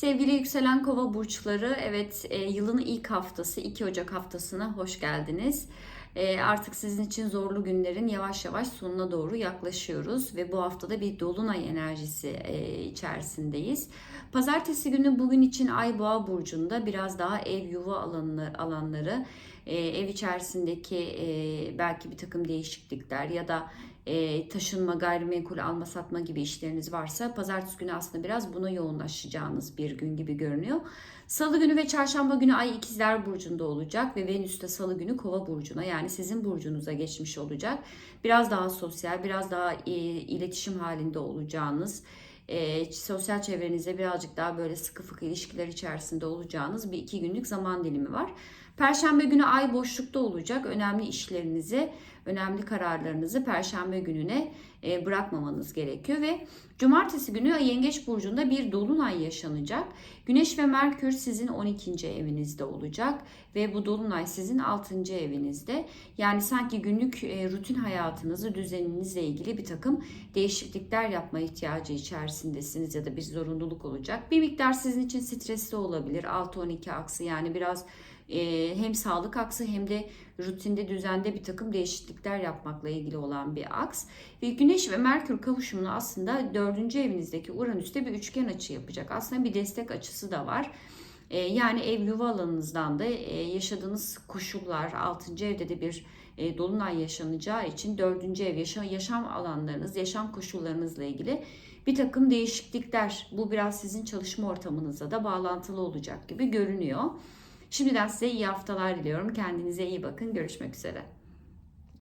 Sevgili yükselen kova burçları, evet e, yılın ilk haftası 2 Ocak haftasına hoş geldiniz. E, artık sizin için zorlu günlerin yavaş yavaş sonuna doğru yaklaşıyoruz ve bu haftada bir dolunay enerjisi e, içerisindeyiz. Pazartesi günü bugün için Ay Boğa burcunda biraz daha ev yuva alanları, alanları e, ev içerisindeki e, belki bir takım değişiklikler ya da e, taşınma, gayrimenkul alma satma gibi işleriniz varsa pazartesi günü aslında biraz buna yoğunlaşacağınız bir gün gibi görünüyor. Salı günü ve çarşamba günü Ay ikizler burcunda olacak ve Venüs de salı günü kova burcuna yani sizin burcunuza geçmiş olacak. Biraz daha sosyal, biraz daha e, iletişim halinde olacağınız, e, sosyal çevrenize birazcık daha böyle sıkı fıkı ilişkiler içerisinde olacağınız bir iki günlük zaman dilimi var. Perşembe günü ay boşlukta olacak. Önemli işlerinizi, önemli kararlarınızı perşembe gününe e, bırakmamanız gerekiyor ve cumartesi günü yengeç burcunda bir dolunay yaşanacak. Güneş ve Merkür sizin 12. evinizde olacak ve bu dolunay sizin 6. evinizde. Yani sanki günlük e, rutin hayatınızı, düzeninizle ilgili bir takım değişiklikler yapma ihtiyacı içerisindesiniz ya da bir zorunluluk olacak. Bir miktar sizin için stresli olabilir. 6-12 aksı yani biraz e, hem sağlık aksı hem de rutinde düzende bir takım değişiklikler yapmakla ilgili olan bir aks. Ve Güneş ve Merkür kavuşumunu aslında dördüncü evinizdeki Uranüs'te bir üçgen açı yapacak. Aslında bir destek açısı da var. E, yani ev yuva alanınızdan da e, yaşadığınız koşullar, 6. evde de bir e, dolunay yaşanacağı için 4. ev yaşam, yaşam alanlarınız, yaşam koşullarınızla ilgili bir takım değişiklikler. Bu biraz sizin çalışma ortamınızla da bağlantılı olacak gibi görünüyor. Şimdiden size iyi haftalar diliyorum. Kendinize iyi bakın. Görüşmek üzere.